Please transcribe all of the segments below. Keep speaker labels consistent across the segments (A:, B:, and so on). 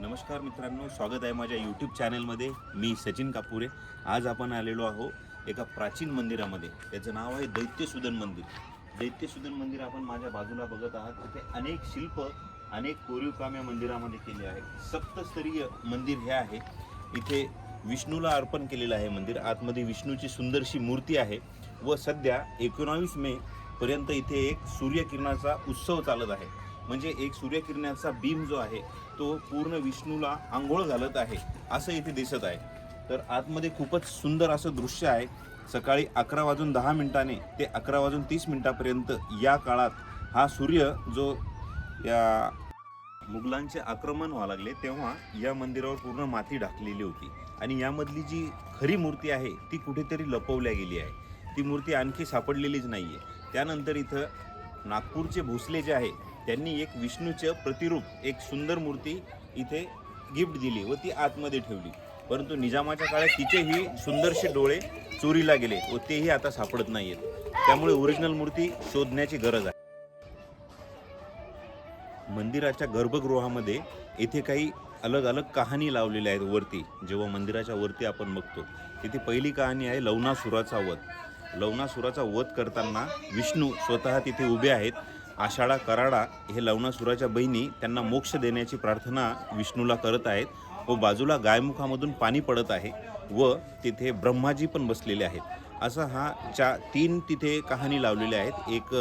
A: नमस्कार मित्रांनो स्वागत आहे माझ्या यूट्यूब चॅनलमध्ये मी सचिन कापुरे. आज आपण आलेलो आहो एका प्राचीन मंदिरामध्ये. त्याचं नाव आहे दैत्यसुदन मंदिर. दैत्यसुदन मंदिर आपण माझ्या बाजूला बघत आहात. तिथे अनेक शिल्प अनेक कोरीव काम या मंदिरामध्ये केले आहे. सप्तस्तरीय मंदिर हे आहे. इथे विष्णूला अर्पण केलेलं आहे मंदिर. आतमध्ये विष्णूची सुंदरशी मूर्ती आहे व सध्या एकोणावीस मे पर्यंत इथे एक सूर्यकिरणाचा उत्सव चालत आहे. म्हणजे एक सूर्यकिरणाचा बीम जो आहे तो पूर्ण विष्णूला आंघोळ घालत आहे असं इथे दिसत आहे. तर आतमध्ये खूपच सुंदर असं दृश्य आहे. सकाळी अकरा वाजून दहा मिनिटाने ते अकरा वाजून तीस मिनिटापर्यंत या काळात हा सूर्य जो या मुघलांचे आक्रमण व्हावं लागले तेव्हा या मंदिरावर पूर्ण माती ढाकलेली होती. आणि यामधली जी खरी मूर्ती आहे ती कुठेतरी लपवल्या गेली आहे. ती मूर्ती आणखी सापडलेलीच नाही आहे त्यानंतर इथं नागपूरचे भोसले जे आहे त्यांनी एक विष्णूचं प्रतिरूप एक सुंदर मूर्ती इथे गिफ्ट दिली व ती आतमध्ये ठेवली. परंतु निजामाच्या काळात तिचेही सुंदरसे डोळे चोरीला गेले व तेही आता सापडत नाही आहेत त्यामुळे ओरिजिनल मूर्ती शोधण्याची गरज आहे. मंदिराच्या गर्भगृहामध्ये येथे काही अलग अलग कहाणी लावलेल्या आहेत वरती. जेव्हा मंदिराच्या वरती आपण बघतो तिथे पहिली कहाणी आहे लवणासुराचा वध. लवणासुराचा वध करताना विष्णू स्वतः तिथे उभे आहेत. आषाढा कराडा हे लवणासुराच्या बहिणी त्यांना मोक्ष देण्याची प्रार्थना विष्णूला करत आहेत. व बाजूला गायमुखामधून पाणी पडत आहे व तिथे ब्रह्माजी पण बसलेले आहेत. असा हा चा तीन तिथे कहाणी लावलेल्या आहेत. एक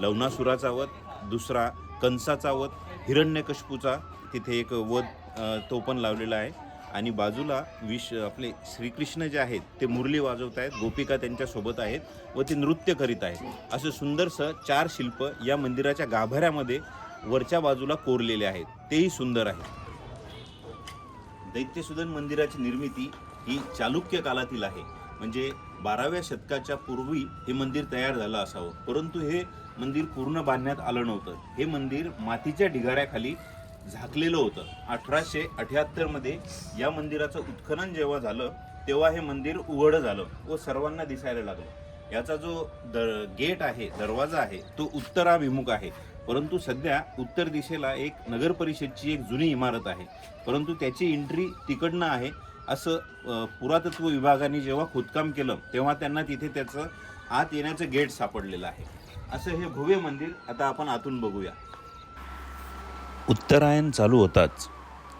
A: लवणासुराचा वध दुसरा कंसाचा वध हिरण्यकशपूचा तिथे एक वध तो पण लावलेला आहे. आणि बाजूला विश आपले श्रीकृष्ण जे आहेत ते मुरली वाजवत आहेत गोपिका त्यांच्यासोबत आहेत व ते नृत्य करीत आहेत. असं सुंदरसं चार शिल्प या मंदिराच्या गाभाऱ्यामध्ये वरच्या बाजूला कोरलेले आहेत. तेही सुंदर आहे. दैत्यसुदन मंदिराची निर्मिती ही चालुक्य काळातील आहे. म्हणजे बाराव्या शतकाच्या पूर्वी हे मंदिर तयार झालं असावं. परंतु हे मंदिर पूर्ण बांधण्यात आलं नव्हतं. हे मंदिर मातीच्या ढिगाऱ्याखाली झाकलेलं होतं. अठराशे अठ्याहत्तरमध्ये या मंदिराचं उत्खनन जेव्हा झालं तेव्हा हे मंदिर उघडं झालं व सर्वांना दिसायला लागलं. याचा जो द गेट आहे दरवाजा आहे तो उत्तराभिमुख आहे. परंतु सध्या उत्तर दिशेला एक नगर परिषदची एक जुनी इमारत आहे. परंतु त्याची एंट्री तिकडनं आहे असं पुरातत्व विभागाने जेव्हा खोदकाम केलं तेव्हा त्यांना तिथे त्याचं आत येण्याचं गेट सापडलेलं आहे. असं हे भव्य मंदिर आता आपण आतून बघूया.
B: उत्तरायण चालू होताच.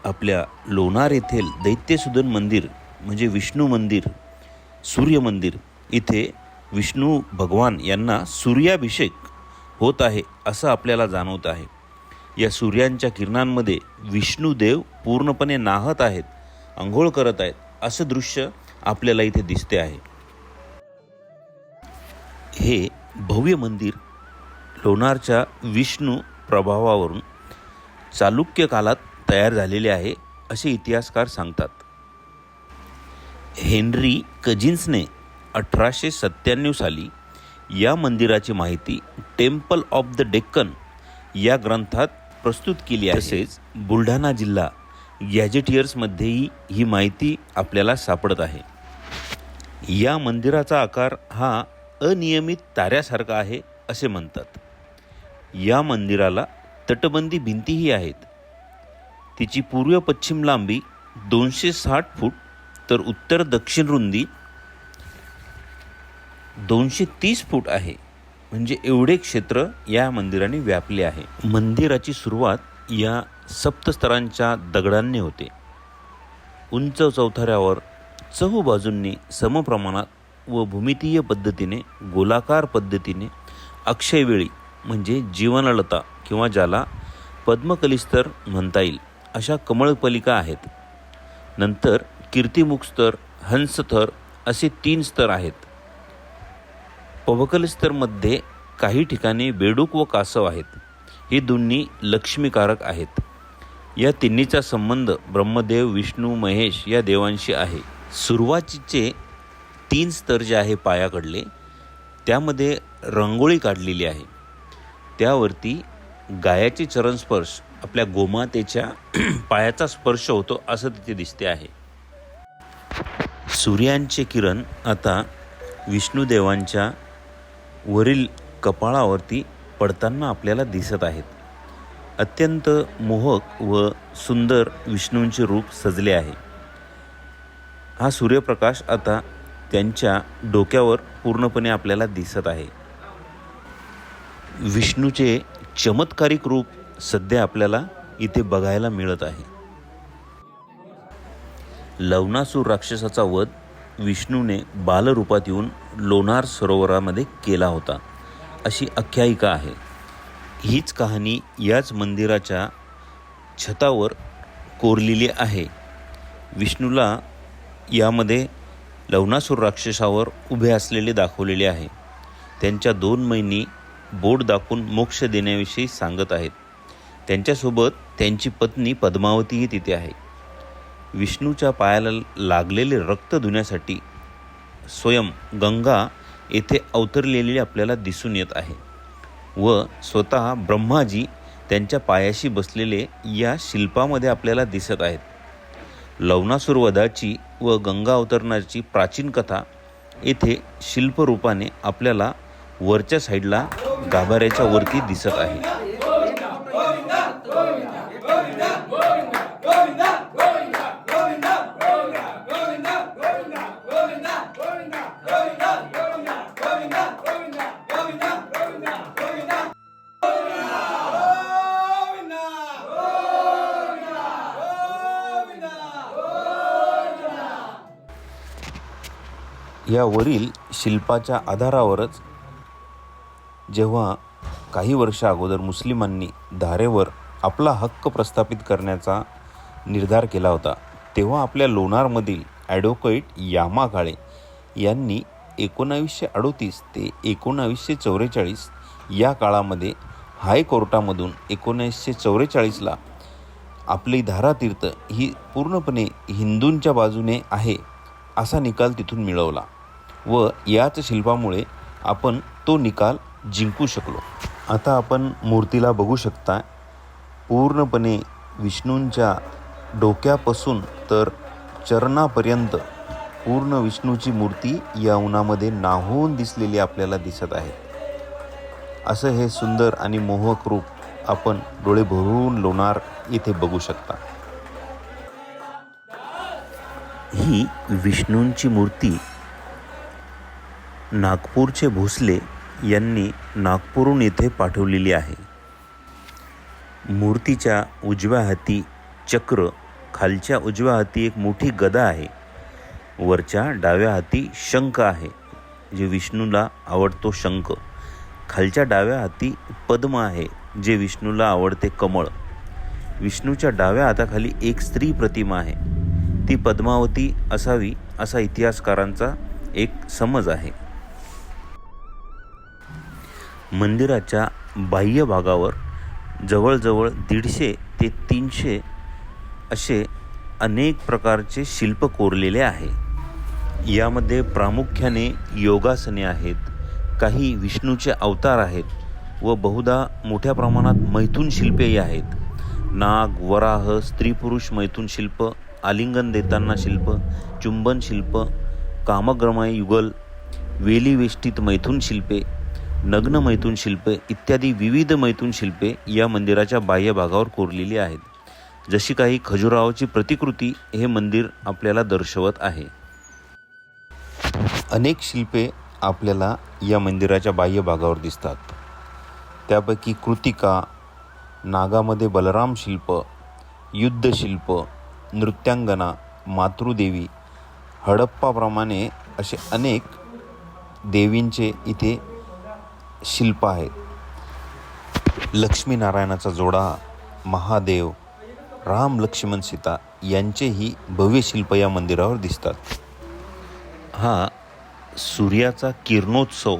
B: आपल्या लोणार येथील दैत्यसुदन मंदिर म्हणजे विष्णू मंदिर सूर्य मंदिर इथे विष्णू भगवान यांना सूर्याभिषेक होत आहे असं आपल्याला जाणवत आहे. या सूर्यांच्या किरणांमध्ये विष्णूदेव पूर्णपणे नाहत आहेत आंघोळ करत आहेत असं दृश्य आपल्याला इथे दिसते आहे. हे भव्य मंदिर लोणारच्या विष्णू प्रभावावरून चालुक्य काळात तयार झालेले आहे असे इतिहासकार सांगतात. हेनरी कजिन्सने अठराशे सत्त्याण्णव साली या मंदिराची माहिती टेम्पल ऑफ द डेक्कन या ग्रंथात प्रस्तुत केली आहे. तसेच बुलढाणा जिल्हा गॅजेटियर्समध्येही ही माहिती आपल्याला सापडत आहे. या मंदिराचा आकार हा अनियमित ताऱ्यासारखा आहे असे म्हणतात. या मंदिराला तटबंदी भिंतीही आहेत. तिची पूर्व पश्चिम लांबी दोनशे साठ फूट तर उत्तर दक्षिण रुंदी दोनशे तीस फूट आहे. म्हणजे एवढे क्षेत्र या मंदिराने व्यापले आहे. मंदिराची सुरुवात या सप्तस्तरांच्या दगडांनी होते. उंच चौथऱ्यावर चहूबाजूंनी समप्रमाणात व भूमितीय पद्धतीने गोलाकार पद्धतीने अक्षयवेळी म्हणजे जीवनलता किंवा ज्याला पद्मकलिस्तर म्हणता येईल अशा कमळपलिका आहेत. नंतर कीर्तिमुख स्तर हंसथर असे तीन स्तर आहेत. पवकलस्तरमध्ये काही ठिकाणी बेडूक व कासव आहेत. ही दोन्ही लक्ष्मीकारक आहेत. या तिन्हीचा संबंध ब्रह्मदेव विष्णू महेश या देवांशी आहे. सुरुवातीचे तीन स्तर जे आहे पायाकडले त्यामध्ये रंगोळी काढलेली आहे. त्यावरती गायाचे चरणस्पर्श आपल्या गोमातेच्या पायाचा स्पर्श होतो असं तिथे दिसते आहे. सूर्यांचे किरण आता विष्णुदेवांच्या वरील कपाळावरती पडताना आपल्याला दिसत आहेत. अत्यंत मोहक व सुंदर विष्णूंचे रूप सजले आहे. हा सूर्यप्रकाश आता त्यांच्या डोक्यावर पूर्णपणे आपल्याला दिसत आहे. विष्णूचे चमत्कारिक रूप सध्या आपल्याला इथे बघायला मिळत आहे. लवणासूर राक्षसाचा वध विष्णूने बालरूपात येऊन लोणार सरोवरामध्ये केला होता. अशी आख्यायिका आहे. हीच कहाणी याच मंदिराच्या छतावर कोरलेली आहे. विष्णूला यामध्ये लवणासूर राक्षसावर उभे असलेले दाखवलेले आहे. त्यांच्या दोन महिनी बोट दाखवून मोक्ष देण्याविषयी सांगत आहेत. त्यांच्यासोबत त्यांची पत्नी पद्मावतीही तिथे आहे. विष्णूच्या पायाला लागलेले रक्त धुण्यासाठी स्वयं गंगा येथे अवतरलेली आपल्याला दिसून येत आहे व स्वतः ब्रह्माजी त्यांच्या पायाशी बसलेले या शिल्पामध्ये आपल्याला दिसत आहेत. लवणासूर वधाची व गंगा अवतरणाची प्राचीन कथा येथे शिल्परूपाने आपल्याला वरच्या साईडला गाभाऱ्याच्या वरती दिसत आहे. यावरील शिल्पाच्या आधारावरच जेव्हा काही वर्ष अगोदर मुस्लिमांनी धारेवर आपला हक्क प्रस्थापित करण्याचा निर्धार केला होता तेव्हा आपल्या लोणारमधील ॲडव्होकेट यामा काळे यांनी एकोणावीसशे अडोतीस ते एकोणावीसशे चौवेचाळीस या काळामध्ये हायकोर्टामधून एकोणीसशे चौवेचाळीसला आपली धारातीर्थ ही पूर्णपणे हिंदूंच्या बाजूने आहे असा निकाल तिथून मिळवला व याच शिल्पामुळे आपण तो निकाल जिंकू शकलो. आता आपण मूर्तीला बघू शकता पूर्णपणे विष्णूंच्या डोक्यापासून तर चरणापर्यंत पूर्ण विष्णूची मूर्ती या उन्हामध्ये नाहून दिसलेली आपल्याला दिसत आहे. असं हे सुंदर आणि मोहक रूप आपण डोळे भरून लोणार इथे बघू शकता. ही विष्णूंची मूर्ती नागपूरचे भोसले यांनी नागपूरहून येथे पाठवलेली आहे. मूर्तीच्या उजव्या हाती चक्र खालच्या उजव्या हाती एक मोठी गदा आहे. वरच्या डाव्या हाती शंख आहे जे विष्णूला आवडतो शंख. खालच्या डाव्या हाती पद्म आहे जे विष्णूला आवडते कमळ. विष्णूच्या डाव्या हाताखाली एक स्त्री प्रतिमा आहे. ती पद्मावती असावी असा इतिहासकारांचा एक समज आहे. मंदिराच्या बाह्य भागावर जवळजवळ दीडशे ते तीनशे असे अनेक प्रकारचे शिल्प कोरलेले आहे. यामध्ये प्रामुख्याने योगासने आहेत काही विष्णूचे अवतार आहेत व बहुधा मोठ्या प्रमाणात मैथून शिल्पेही आहेत. नाग वराह स्त्री पुरुष मैथून शिल्प आलिंगन देताना शिल्प चुंबन शिल्प कामग्रमय युगल वेलीवेष्टीत मैथून शिल्पे नग्न मैथून शिल्पे इत्यादी विविध मैथून शिल्पे या मंदिराच्या बाह्य भागावर कोरलेली आहेत. जशी काही खजुराहोची प्रतिकृती हे मंदिर आपल्याला दर्शवत आहे. अनेक शिल्पे आपल्याला या मंदिराच्या बाह्य भागावर दिसतात. त्यापैकी कृतिका नागामध्ये बलराम शिल्प युद्धशिल्प नृत्यांगना मातृदेवी हडप्पाप्रमाणे असे अनेक देवींचे इथे शिल्प आहेत लक्ष्मीनारायणाचा जोडा महादेव राम लक्ष्मण सीता यांचेही भव्य शिल्प या मंदिरावर दिसतात. हा सूर्याचा किरणोत्सव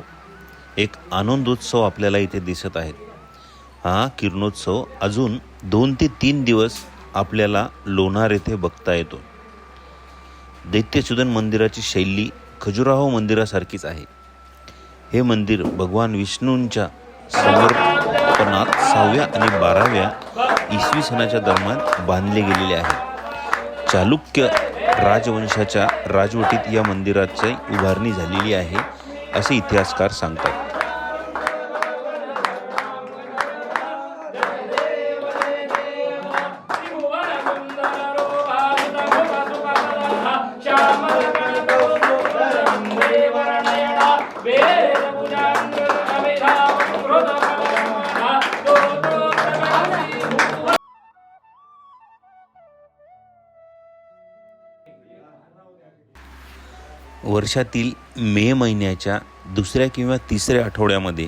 B: एक आनंदोत्सव आपल्याला इथे दिसत आहे. हा किरणोत्सव अजून दोन ते तीन दिवस आपल्याला लोणार येथे बघता येतो. दैत्यसुदन मंदिराची शैली खजुराहो मंदिरासारखीच आहे. हे मंदिर भगवान विष्णूंच्या समर्पणात सहाव्या आणि बाराव्या इसवी सणाच्या दरम्यान बांधले गेलेले आहे. चालुक्य राजवंशाच्या राजवटीत या मंदिराची उभारणी झालेली आहे असे इतिहासकार सांगतात. वर्षातील मे महिन्याच्या दुसऱ्या किंवा तिसऱ्या आठवड्यामध्ये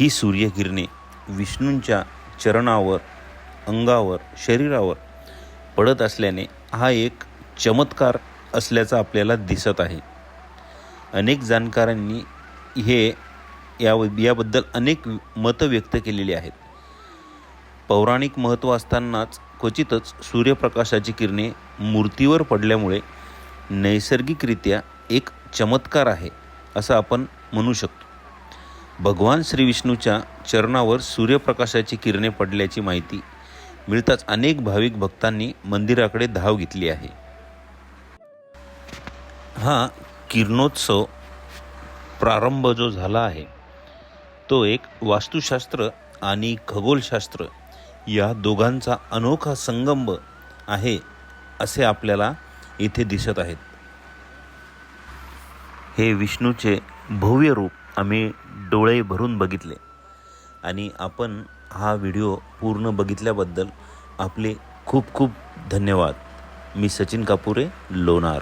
B: ही सूर्यकिरणे विष्णूंच्या चरणावर अंगावर शरीरावर पडत असल्याने हा एक चमत्कार असल्याचा आपल्याला दिसत आहे. अनेक जाणकारांनी हे या याबद्दल अनेक मतं व्यक्त केलेली आहेत. पौराणिक महत्त्व असतानाच क्वचितच सूर्यप्रकाशाची किरणे मूर्तीवर पडल्यामुळे नैसर्गिकरित्या एक चमत्कार आहे असं आपण म्हणू शकतो. भगवान श्री विष्णूच्या चरणावर सूर्यप्रकाशाची किरणे पडल्याची माहिती मिळताच अनेक भाविक भक्तांनी मंदिराकडे धाव घेतली आहे. हा किरणोत्सव प्रारंभ जो झाला आहे तो एक वास्तुशास्त्र आणि खगोलशास्त्र या दोघांचा अनोखा संगम आहे असे आपल्याला इथे दिसत आहेत. हे विष्णूचे भव्य रूप आम्ही डोळे भरून बघितले. आणि आपण हा व्हिडिओ पूर्ण बघितल्याबद्दल आपले खूप खूप धन्यवाद. मी सचिन कापुरे लोणार.